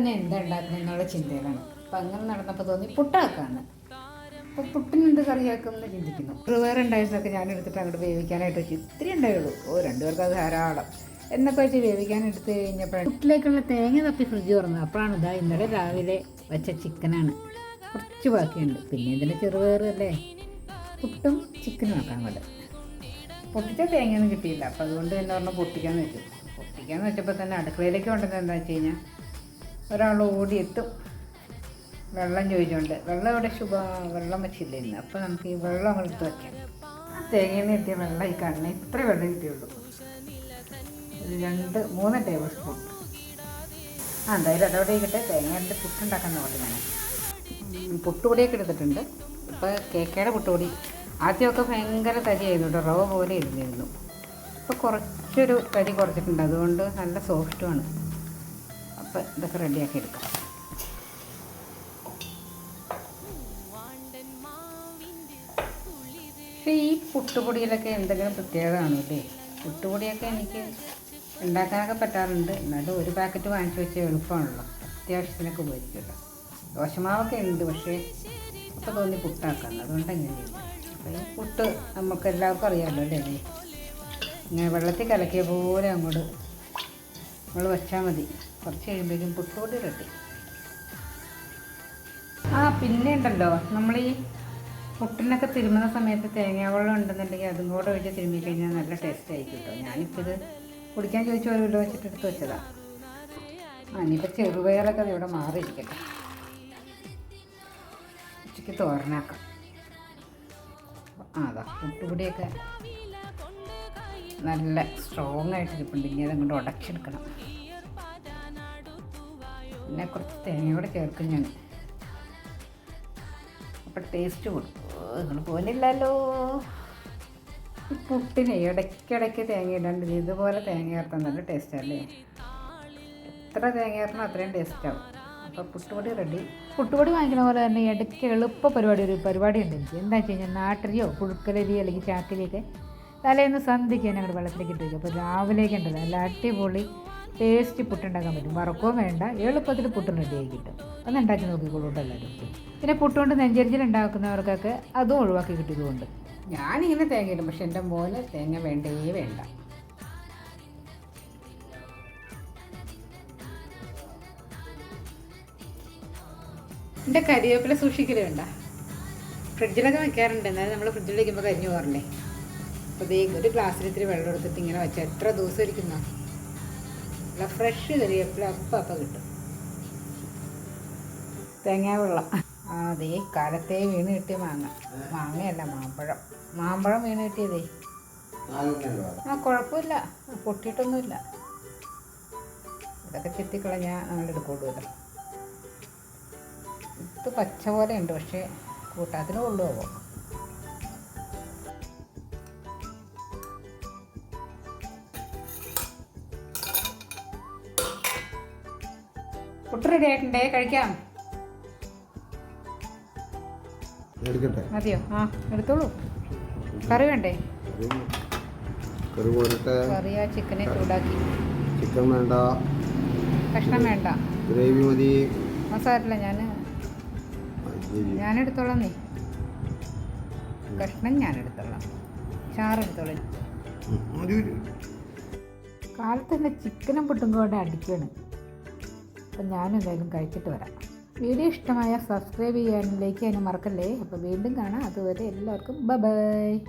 തന്നെ എന്താ ഉണ്ടാക്കുന്നത് എന്നുള്ള ചിന്തയിലാണ്. അപ്പം അങ്ങനെ നടന്നപ്പോൾ തോന്നി പുട്ടാക്കാന്ന്. അപ്പോൾ പുട്ടിനെന്ത് കറിയാക്കും എന്ന് ചിന്തിക്കുന്നു. വേറെ ഉണ്ടായിരുന്നൊക്കെ ഞാൻ എടുത്തിട്ട് അങ്ങോട്ട് വേവിക്കാനായിട്ട് വെച്ചു. ഇത്തിരി ഉണ്ടായുള്ളൂ. ഓ രണ്ടുപേർക്ക് അത് ധാരാളം. എന്നൊക്കെ വെച്ച് വേവിക്കാൻ എടുത്തു കഴിഞ്ഞപ്പോഴാണ് പുട്ടിലേക്കുള്ള തേങ്ങ തപ്പി ഫ്രിഡ്ജ് തുറന്നത്. അപ്പോഴാണ് ഇതാ ഇന്നലെ രാവിലെ വെച്ച ചിക്കനാണ്. കുറച്ച് ബാക്കിയുണ്ട്. പിന്നെ ഇതിന്റെ ചെറുപയറല്ലേ? പുട്ടും ചിക്കനും ആക്കാൻ കൊണ്ട് പൊട്ടിച്ച തേങ്ങയൊന്നും കിട്ടിയില്ല. അപ്പോൾ അതുകൊണ്ട് തന്നെ പറഞ്ഞാൽ പൊട്ടിക്കാന്ന് വെച്ചു. പൊട്ടിക്കാന്ന് വെച്ചപ്പോൾ തന്നെ അടുക്കളയിലേക്ക് കൊണ്ടുവന്നത് എന്താ വെച്ച് കഴിഞ്ഞാൽ ഒരാൾ ഓടിയെത്തും. വെള്ളം ചോദിച്ചുകൊണ്ട് വെള്ളം ഇവിടെ ശുഭ? വെള്ളം വെച്ചില്ല ഇന്ന്? അപ്പോൾ നമുക്ക് ഈ വെള്ളം എടുത്ത് വയ്ക്കാം തേങ്ങയിൽ കിട്ടിയ വെള്ളം ഈ കണ്ണ് ഇത്ര വെള്ളം കിട്ടിയുള്ളൂ. ഒരു രണ്ട് മൂന്ന് ടേബിൾ സ്പൂൺ. ആ എന്തായാലും അതവിടെ ഇരിക്കട്ടെ. തേങ്ങയുടെ പുട്ടുണ്ടാക്കാൻ നോക്കട്ടെ ഞാൻ പുട്ടുപൊടിയൊക്കെ എടുത്തിട്ടുണ്ട്. ഇപ്പോൾ കേക്കയുടെ പുട്ടുപൊടി. ആദ്യമൊക്കെ ഭയങ്കര തരിയായിരുന്നു കേട്ടോ. റവ പോലെ ഇരുന്നിരുന്നു. ഇപ്പോൾ കുറച്ചൊരു തരി കുറച്ചിട്ടുണ്ട്. അതുകൊണ്ട് നല്ല സോഫ്റ്റുമാണ് അപ്പോൾ ഇതൊക്കെ റെഡിയാക്കി എടുക്കാം. പക്ഷേ ഈ പുട്ടുപൊടിയിലൊക്കെ എന്തെങ്കിലും പ്രത്യേകത അല്ലേ പുട്ടുപൊടിയൊക്കെ എനിക്ക് ഉണ്ടാക്കാനൊക്കെ പറ്റാറുണ്ട്. എന്നാലും ഒരു പാക്കറ്റ് വാങ്ങിച്ചു വെച്ചാൽ എളുപ്പമാണല്ലോ. അത്യാവശ്യത്തിനൊക്കെ ഉപയോഗിക്കുമല്ലോ ദോശമാവൊക്കെ ഉണ്ട് പക്ഷേ അപ്പോൾ തോന്നി പുട്ടാക്കാം. അതുകൊണ്ട് അങ്ങനെയില്ല അപ്പോൾ ഈ പുട്ട് നമുക്ക് എല്ലാവർക്കും അറിയാമല്ലോ അല്ലേ? ഇങ്ങനെ വെള്ളത്തിൽ കലക്കിയ പോലെ അങ്ങോട്ട് നമ്മൾ വെച്ചാൽ മതി. കുറച്ച് കഴിയുമ്പോഴേക്കും പുട്ടുകൂടി റെഡി. ആ പിന്നെ ഉണ്ടല്ലോ നമ്മൾ ഈ പുട്ടിനൊക്കെ തിരുമുന്ന സമയത്ത് തേങ്ങാവെള്ളം ഉണ്ടെന്നുണ്ടെങ്കിൽ അതും കൂടെ ഒഴിച്ച് തിരുമ്മി കഴിഞ്ഞാൽ നല്ല ടേസ്റ്റ് ആയിരിക്കും കേട്ടോ ഞാനിപ്പോൾ ഇത് കുടിക്കാൻ ചോദിച്ച ഒരു കിലോ വെച്ചിട്ട് എടുത്ത് വെച്ചതാണ് ആ ഇനിയിപ്പോൾ ചെറുപയറൊക്കെ ഇവിടെ മാറിയിരിക്കട്ടെ. ഉച്ചയ്ക്ക് തോരനാക്കാം. അതാ പുട്ടുപൊടിയൊക്കെ നല്ല സ്ട്രോങ് ആയിട്ട് ഇനി അതങ്ങോട്ട് ഉടച്ചെടുക്കണം. പിന്നെ കുറച്ച് തേങ്ങ കൂടെ ചേർക്കും ഞാൻ. അപ്പം ടേസ്റ്റ് കൊടുക്കും നിങ്ങൾ പോലില്ലല്ലോ. പുട്ടിന് ഇടയ്ക്കിടയ്ക്ക് തേങ്ങ ഇടാണ്ട് ഇതുപോലെ തേങ്ങ ചേർത്താൽ നല്ല ടേസ്റ്റ് അല്ലേ? എത്ര തേങ്ങ ചേർത്തണം അത്രയും ടേസ്റ്റ് ആവും. അപ്പോൾ പുട്ടുപൊടി റെഡി പുട്ടുപൊടി വാങ്ങിക്കുന്ന പോലെ തന്നെ ഇടയ്ക്ക് എളുപ്പ പരിപാടി ഒരു പരിപാടി ഉണ്ട്. എനിക്ക് എന്താ വെച്ച് കഴിഞ്ഞാൽ നാട്ടരിയോ പുഴുക്കലരി അല്ലെങ്കിൽ ചാക്കിലേക്ക് തലേന്ന് സന്ധിക്കാൻ ഞങ്ങളുടെ വെള്ളത്തിലേക്ക് ഇട്ട് വയ്ക്കും അപ്പോൾ രാവിലേക്ക് ഉണ്ടല്ലോ നല്ല അടിപൊളി ടേസ്റ്റ് പുട്ടുണ്ടാക്കാൻ പറ്റും. വറക്കോ വേണ്ട എളുപ്പത്തിൽ പുട്ടും റെഡിയായി കിട്ടും. ഒന്ന് ഉണ്ടാക്കി നോക്കിക്കോളൂ എല്ലാവരും. പിന്നെ പുട്ടുകൊണ്ട് നെഞ്ചരിച്ചിൽ ഉണ്ടാക്കുന്നവർക്കൊക്കെ അതും ഒഴിവാക്കി കിട്ടിയതുകൊണ്ട്. ഞാനിങ്ങനെ തേങ്ങ ഇടും പക്ഷെ എന്റെ മോന് തേങ്ങ വേണ്ടേ വേണ്ട. എന്റെ കരിവേപ്പില സൂക്ഷിക്കലേ വേണ്ട. ഫ്രിഡ്ജിലൊക്കെ വെക്കാറുണ്ട്. എന്നാലും നമ്മൾ ഫ്രിഡ്ജിൽ വയ്ക്കുമ്പോൾ കരിഞ്ഞു പോകാറില്ലേ? അപ്പോൾ ദേ ഒരു ഗ്ലാസ്സിൽ ഇത്തിരി വെള്ളം എടുത്തിട്ട് ഇങ്ങനെ വെച്ചാൽ എത്ര ദിവസം ഇരിക്കുന്ന നല്ല ഫ്രഷ് കറിവേപ്പില അപ്പം അപ്പം കിട്ടും. തേങ്ങാ വെള്ളം. അതെ കാലത്തെ വീണ് കിട്ടിയ മാങ്ങ. മാങ്ങയല്ല മാമ്പഴം. മാമ്പഴം വീണ് കിട്ടിയതേ. ആ കുഴപ്പമില്ല. പൊട്ടിയിട്ടൊന്നുമില്ല. ഇതൊക്കെ ചെത്തിക്കളഞ്ഞാൽ നമ്മൾ എടുക്കുള്ളൂല്ലോ ഇത് പച്ച പോലെ ഉണ്ട് പക്ഷേ കൂട്ടാത്തിന് കൊള്ളുമോ പുട്ട് റെഡി ആയിട്ടുണ്ടേ കഴിക്കാം. മതിയോ? ആ എടുത്തോളൂ. കറി വേണ്ടേ? കറി കറിയാ ചിക്കനെ ചൂടാക്കി. ചിക്കൻ വേണ്ട. കഷ്ണം വേണ്ട. ഗ്രേവി മതി. മസാല ഞാൻ. ഞാൻ എടുത്തോളാം നീ. കഷ്ണം ഞാൻ എടുത്തോളാം ചാറ് എടുത്തോളാം മതി മതി. കാലത്ത് തന്നെ ചിക്കനും പൊട്ടും കൂടെ അടിക്കാണ്. അപ്പം ഞാനും എന്തായാലും കഴിച്ചിട്ട് വരാം. വീഡിയോ ഇഷ്ടമായ സബ്സ്ക്രൈബ് ചെയ്യാനും ലൈക്ക് ചെയ്യാനും മറക്കല്ലേ? അപ്പോൾ വീണ്ടും കാണാം. അതുവരെ എല്ലാവർക്കും ബൈ.